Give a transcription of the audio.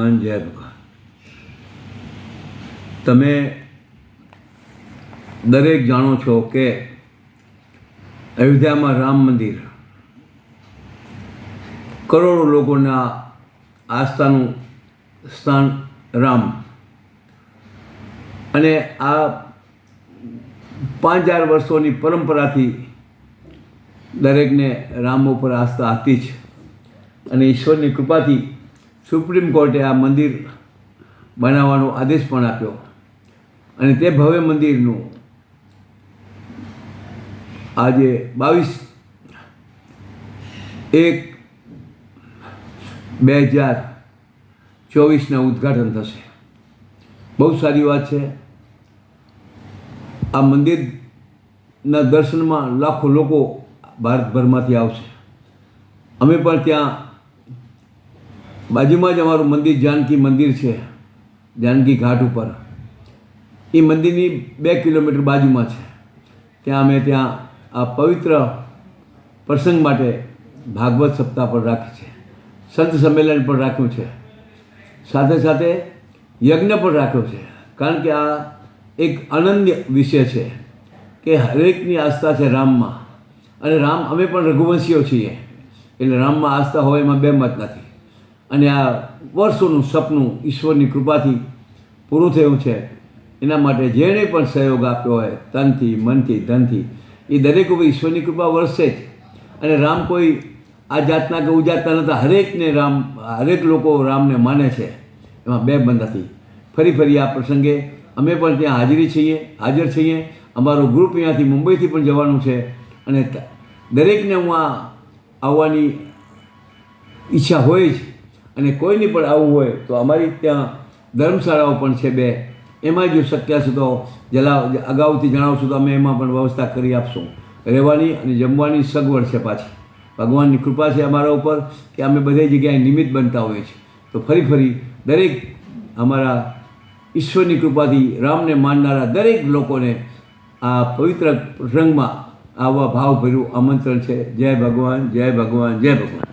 ભગવાન, જય ભગવાન. તમે દરેક જાણો છો કે અયોધ્યામાં રામ મંદિર, કરોડો લોકોના આસ્થાનું સ્થાન રામ. અને આ પાંચ હજાર વર્ષોની પરંપરાથી દરેકને રામ ઉપર આસ્થા હતી જ. અને ઈશ્વરની કૃપાથી સુપ્રીમ કોર્ટે આ મંદિર બનાવવાનો આદેશ પણ આપ્યો. અને તે ભવ્ય મંદિરનું આજે બાવીસ એક બે હજાર ચોવીસના ઉદ્ઘાટન થશે. બહુ સારી વાત છે. આ મંદિરના દર્શનમાં લાખો લોકો ભારતભરમાંથી આવશે. અમે પણ ત્યાં બાજુમાં જ અમારું મંદિર જાનકી મંદિર છે. જાનકી ઘાટ ઉપર. એ મંદિરની બે કિલોમીટર બાજુમાં છે. ત્યાં અમે ત્યાં આ પવિત્ર પ્રસંગ માટે ભાગવત સપ્તાહ પણ રાખી છે. સંત સંમેલન પણ રાખ્યું છે. સાથે સાથે યજ્ઞ પણ રાખ્યો છે. કારણ કે આ એક અનન્ય વિષય છે કે હરેકની આસ્થા છે રામમાં. અને રામ, અમે પણ રઘુવંશીઓ છીએ. એટલે રામમાં આસ્થા હોય એમાં બે મત નથી. અને આ વર્ષોનું સપનું ઈશ્વરની કૃપાથી પૂરું થયું છે. એના માટે જેણે પણ સહયોગ આપ્યો હોય, તનથી, મનથી, ધનથી, એ દરેક ઉપર ઈશ્વરની કૃપા વરસે જ. અને રામ કોઈ આ જાતના કે ઉજાતના નહોતા, હરેકને રામ, હરેક લોકો રામને માને છે. એમાં બે બંધાથી ફરી ફરી આ પ્રસંગે અમે પણ ત્યાં હાજરી છીએ, હાજર છીએ. અમારું ગ્રુપ અહીંયાથી મુંબઈથી પણ જવાનું છે. અને દરેકને હું આ આવવાની ઈચ્છા હોય જ. અને કોઈને પણ આવવું હોય તો અમારી ત્યાં ધર્મશાળાઓ પણ છે બે. એમાં જો શક્ય છે તો જલા અગાઉથી જણાવશું તો અમે એમાં પણ વ્યવસ્થા કરી આપશું. રહેવાની અને જમવાની સગવડ છે પાછી. ભગવાનની કૃપા છે અમારા ઉપર કે અમે બધી જગ્યાએ નિમિત્ત બનતા હોઈએ છીએ. તો ફરી ફરી દરેક અમારા ઈશ્વરની કૃપાથી રામને માનનારા દરેક લોકોને આ પવિત્ર પ્રસંગમાં આવવા ભાવભર્યું આમંત્રણ છે. જય ભગવાન જય ભગવાન જય ભગવાન.